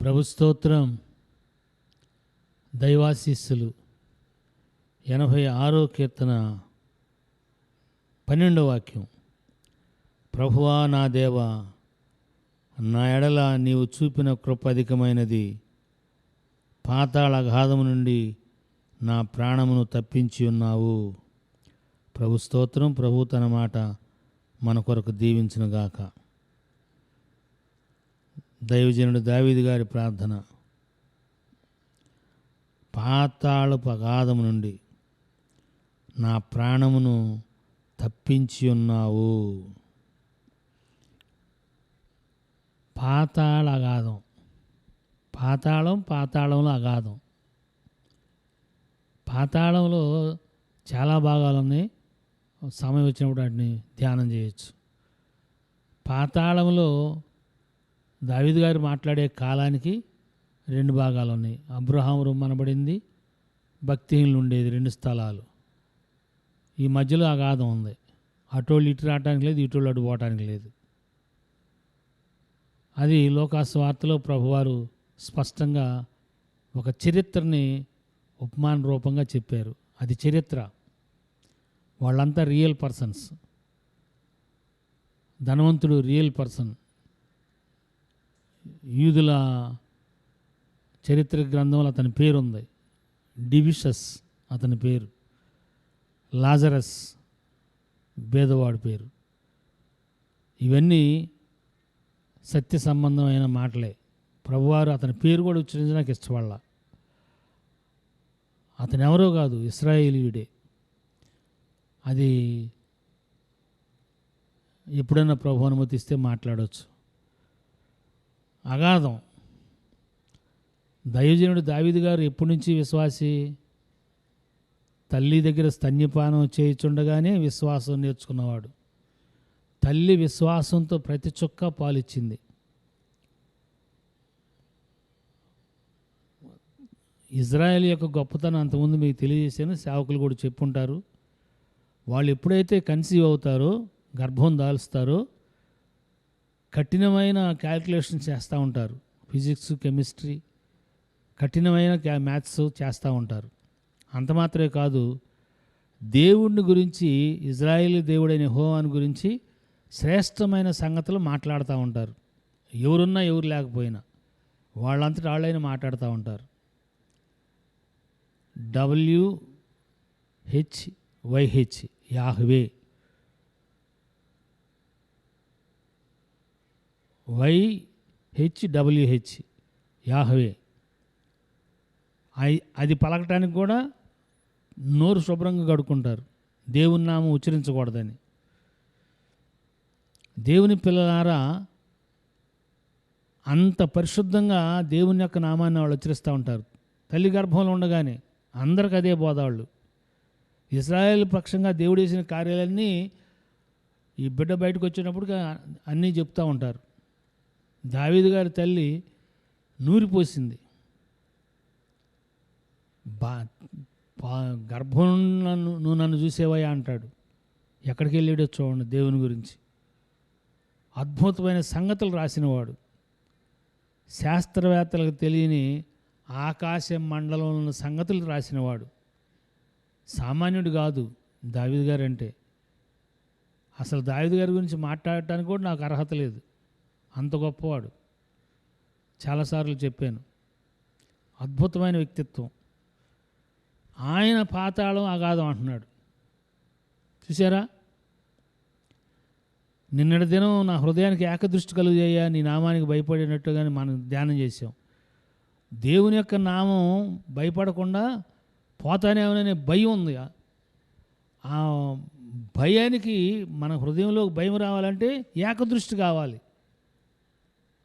ప్రభు స్తోత్రం. దైవాశీస్సులు. ఎనభై ఆరో కీర్తన పన్నెండో వాక్యం. ప్రభువా నా దేవ నా ఎడల నీవు చూపిన కృప అధికమైనది. పాతాళ అఘాధము నుండి నా ప్రాణమును తప్పించి ఉన్నావు. ప్రభు స్తోత్రం ప్రభు తన మాట మన కొరకు దీవించునుగాక. దైవజనుడు దావీదు గారి ప్రార్థన. పాతాళపు అగాధము నుండి నా ప్రాణమును తప్పించి ఉన్నావు. పాతాళ అగాధం. పాతాళం పాతాళంలో అగాధం. పాతాళంలో చాలా భాగాలు ఉన్నాయి. సమయం వచ్చినప్పుడు వాటిని ధ్యానం చేయొచ్చు. పాతాళంలో దావిద్ గారు మాట్లాడే కాలానికి రెండు భాగాలు ఉన్నాయి. అబ్రహాం రుమ్మనబడింది భక్తిహీనులు ఉండేది రెండు స్థలాలు. ఈ మధ్యలో అగాధం ఉంది. అటోళ్ళు ఇటు రావడానికి లేదు ఇటోళ్ళు అటు పోవటానికి లేదు. అది లోకాస్వార్తలో ప్రభువారు స్పష్టంగా ఒక చరిత్రని ఉపమాన రూపంగా చెప్పారు. అది చరిత్ర. వాళ్ళంతా రియల్ పర్సన్స్. ధనవంతుడు రియల్ పర్సన్. యూదుల చరిత్ర గ్రంథంలో అతని పేరు ఉంది డివిషస్ అతని పేరు. లాజరస్ భేదవాడి పేరు. ఇవన్నీ సత్య సంబంధమైన మాటలే. ప్రభువారు అతని పేరు కూడా ఉచ్చరించడానికి ఇష్టపడాల. అతను ఎవరో కాదు ఇస్రాయేలీయుడే. అది ఎప్పుడైనా ప్రభు అనుమతిస్తే మాట్లాడవచ్చు అగాధం. దైవజనుడు దావిది గారు ఎప్పటి నుంచి విశ్వాసి? తల్లి దగ్గర స్తన్యపానం చేయుచుండగానే విశ్వాసం నేర్చుకున్నవాడు. తల్లి విశ్వాసంతో ప్రతి చుక్క పాలిచ్చింది. ఇజ్రాయెల్ యొక్క గొప్పతనం అంతకుముందు మీకు తెలియజేశాను సేవకులు కూడా చెప్పుంటారు. వాళ్ళు ఎప్పుడైతే కన్సీవ్ అవుతారో గర్భం దాల్స్తారో కఠినమైన క్యాల్కులేషన్ చేస్తూ ఉంటారు. ఫిజిక్స్ కెమిస్ట్రీ కఠినమైన క్యా మ్యాథ్స్ చేస్తూ ఉంటారు. అంత మాత్రమే కాదు దేవుడిని గురించి ఇజ్రాయేల్ దేవుడైన హోవాన్ గురించి శ్రేష్టమైన సంగతులు మాట్లాడుతూ ఉంటారు. ఎవరున్నా ఎవరు లేకపోయినా వాళ్ళంతటా వాళ్ళైనా మాట్లాడుతూ ఉంటారు. W H Y H Yahweh Y H W H అది పలకటానికి కూడా నోరు శుభ్రంగా కడుక్కుంటారు. దేవుని నామం ఉచ్చరించకూడదని. దేవుని పిల్లలారా అంత పరిశుద్ధంగా దేవుని యొక్క నామాన్ని వాళ్ళు ఉచ్చరిస్తూ ఉంటారు. తల్లి గర్భంలో ఉండగానే అందరికి అదే బోధ వాళ్ళు. ఇస్రాయేల్ పక్షంగా దేవుడు చేసిన కార్యాలన్నీ ఈ బిడ్డ బయటకు వచ్చినప్పుడు అన్నీ చెప్తూ ఉంటారు. దావీదు గారి తల్లి నూరిపోసింది. బా గర్భం నన్ను నువ్వు నన్ను చూసేవయ్యా అంటాడు. ఎక్కడికి వెళ్ళాడో చూడండి దేవుని గురించి. అద్భుతమైన సంగతులు రాసినవాడు. శాస్త్రవేత్తలకు తెలియని ఆకాశ మండలంలో ఉన్న సంగతులు రాసినవాడు. సామాన్యుడు కాదు దావిద్ గారు అంటే అసలు దావిద్ గారి గురించి మాట్లాడటానికి కూడా నాకు అర్హత లేదు. అంత గొప్పవాడు. చాలాసార్లు చెప్పాను. అద్భుతమైన వ్యక్తిత్వం. ఆయన పాతాళం అగాధం అంటున్నాడు. చూసారా నిన్నటి దినం నా హృదయానికి ఏకదృష్టి కలుగజేయ నీ నామానికి భయపడినట్టుగానే మనం ధ్యానం చేసాం దేవుని యొక్క నామం భయపడకుండా పోతానేమోననే భయం ఉంది. ఆ భయానికి మన హృదయంలో భయం రావాలంటే ఏకదృష్టి కావాలి.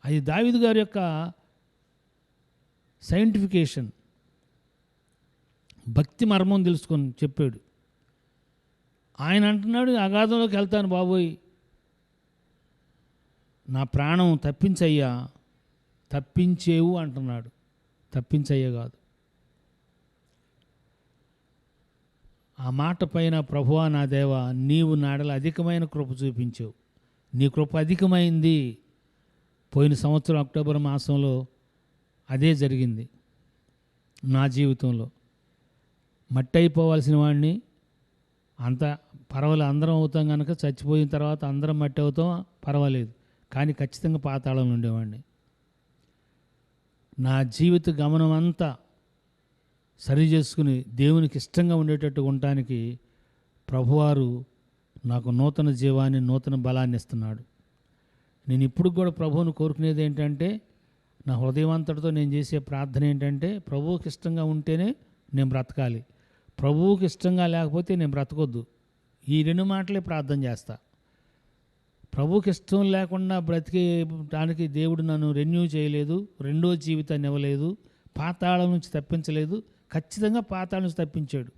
అది దావిదు గారి యొక్క సైంటిఫికేషన్ భక్తి మర్మం తెలుసుకొని చెప్పాడు. ఆయన అంటున్నాడు అగాధంలోకి వెళ్తాను బాబోయ్. నా ప్రాణం తప్పించయ్యా. తప్పించేవు అంటున్నాడు. తప్పించయ్య కాదు. ఆ మాట పైన ప్రభువా నా దేవా నీవు నాడల అధికమైన కృప చూపించావు. నీ కృప అధికమైంది. పోయిన సంవత్సరం అక్టోబర్ మాసంలో అదే జరిగింది నా జీవితంలో. మట్టి అయిపోవాల్సిన వాడిని అంత పర్వాలేదు అందరం అవుతాం కనుక చచ్చిపోయిన తర్వాత అందరం మట్టి అవుతాం పర్వాలేదు. కానీ ఖచ్చితంగా పాతాళంలో ఉండేవాడిని. నా జీవిత గమనం అంతా సరి చేసుకుని దేవునికి ఇష్టంగా ఉండేటట్టు ఉండటానికి ప్రభువారు నాకు నూతన జీవాన్ని నూతన బలాన్ని ఇస్తున్నాడు. నేను ఇప్పుడు కూడా ప్రభువును కోరుకునేది ఏంటంటే నా హృదయవంతటితో నేను చేసే ప్రార్థన ఏంటంటే ప్రభువుకి ఇష్టంగా ఉంటేనే నేను బ్రతకాలి. ప్రభువుకి ఇష్టంగా లేకపోతే నేను బ్రతకొద్దు. ఈ రెండు మాటలే ప్రార్థన చేస్తా. ప్రభుకి ఇష్టం లేకుండా బ్రతికేటానికి దేవుడు నన్ను రెన్యూ చేయలేదు రెండో జీవితాన్ని ఇవ్వలేదు పాతాళం నుంచి తప్పించలేదు ఖచ్చితంగా పాతాళం నుంచి తప్పించాడు.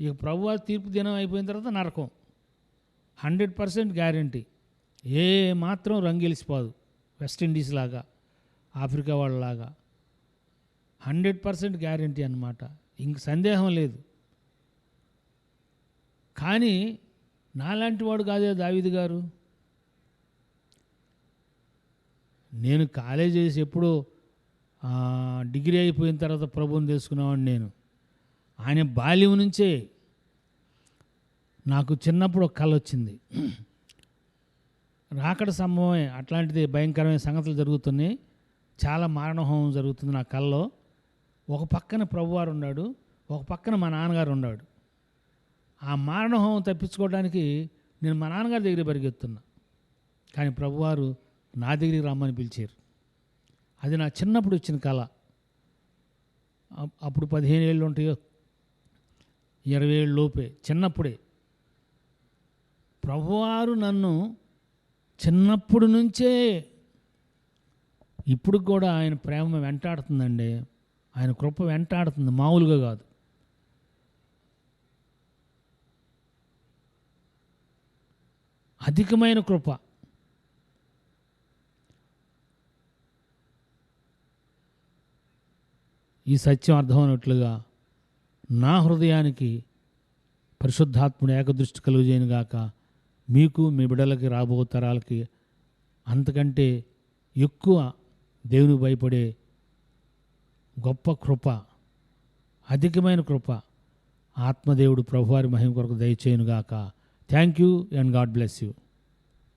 ఇక ప్రభు తీర్పు దినం అయిపోయిన తర్వాత నరకం. Hundred percent guarantee. ఏ మాత్రం రంగేలిసిపోదు. వెస్టిండీస్ లాగా ఆఫ్రికా వాళ్ళలాగా. హండ్రెడ్ పర్సెంట్ గ్యారంటీ అనమాట ఇంక సందేహం లేదు. కానీ నాలాంటి వాడు కాదే దావిది గారు? నేను కాలేజ్ చేసి ఎప్పుడో డిగ్రీ అయిపోయిన తర్వాత ప్రభువుని తెలుసుకున్నావాడిని నేను. ఆయన బాల్యం నుంచే నాకు చిన్నప్పుడు ఒక కళ వచ్చింది రాకడ సంభవమే. అట్లాంటిది భయంకరమైన సంగతులు జరుగుతున్నాయి. చాలా మారణహోమం జరుగుతుంది నా కల్లో. ఒక పక్కన ప్రభువారు ఉన్నాడు. ఒక పక్కన మా నాన్నగారు ఉన్నాడు. ఆ మారణహోమం తప్పించుకోవడానికి నేను మా నాన్నగారి దగ్గర పరిగెత్తున్నా. కానీ ప్రభువారు నా దగ్గరికి రమ్మని పిలిచారు. అది నా చిన్నప్పుడు వచ్చిన కళ. అప్పుడు పదిహేను ఏళ్ళు ఉంటాయో? ఇరవై ఏళ్ళు లోపే. చిన్నప్పుడే. ప్రభువారు నన్ను చిన్నప్పుడు నుంచే ఇప్పుడు కూడా ఆయన ప్రేమ వెంటాడుతుందండి. ఆయన కృప వెంటాడుతుంది. మామూలుగా కాదు. అధికమైన కృప. ఈ సత్యం అర్థమైనట్లుగా నా హృదయానికి పరిశుద్ధాత్ముడు ఏకదృష్టి కలుగజేయను గాక. మీకు మీ బిడ్డలకి రాబో తరాలకి అంతకంటే ఎక్కువ దేవుని భయపడే గొప్ప కృప అధికమైన కృప ఆత్మదేవుడు ప్రభువారి మహిమ కొరకు దయచేయునుగాక. Thank you and God bless you